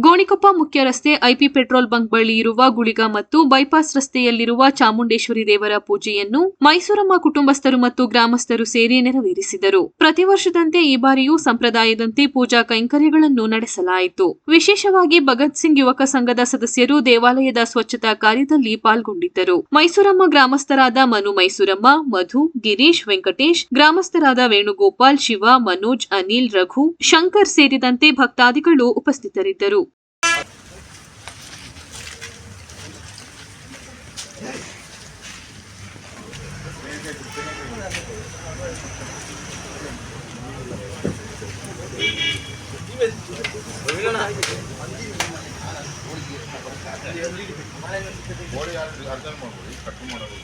go ಗಾಣಿಕೊಪ್ಪ ಮುಖ್ಯ ರಸ್ತೆ IP petrol bunk ಬಳಿ ಇರುವ ಗುಳಿಗ ಮತ್ತು ಬೈಪಾಸ್ ರಸ್ತೆಯಲ್ಲಿರುವ ಚಾಮುಂಡೇಶ್ವರಿ ದೇವರ ಪೂಜೆಯನ್ನು ಮೈಸೂರಮ್ಮ ಕುಟುಂಬಸ್ಥರು ಮತ್ತು ಗ್ರಾಮಸ್ಥರು ಸೇರಿ ನೆರವೇರಿಸಿದರು. ಪ್ರತಿ ವರ್ಷದಂತೆ ಈ ಬಾರಿಯೂ ಸಂಪ್ರದಾಯದಂತೆ ಪೂಜಾ ಕೈಂಕರ್ಯಗಳನ್ನು ನಡೆಸಲಾಯಿತು. ವಿಶೇಷವಾಗಿ ಭಗತ್ ಸಿಂಗ್ ಯುವಕ ಸಂಘದ ಸದಸ್ಯರು ದೇವಾಲಯದ ಸ್ವಚ್ಛತಾ ಕಾರ್ಯದಲ್ಲಿ ಪಾಲ್ಗೊಂಡಿದ್ದರು. ಮೈಸೂರಮ್ಮ ಗ್ರಾಮಸ್ಥರಾದ ಮನು ಮೈಸೂರಮ್ಮ, ಮಧು, ಗಿರೀಶ್, ವೆಂಕಟೇಶ್, ಗ್ರಾಮಸ್ಥರಾದ ವೇಣುಗೋಪಾಲ್, ಶಿವ, ಮನೋಜ್, ಅನಿಲ್, ರಘು, ಶಂಕರ್ ಸೇರಿದಂತೆ ಭಕ್ತಾದಿಗಳು ಉಪಸ್ಥಿತರಿದ್ದರು. ಗೋಡೆ ಅರ್ಧ ಮಾಡ್ಬೋದು ಕಟ್ ಮಾಡೋದು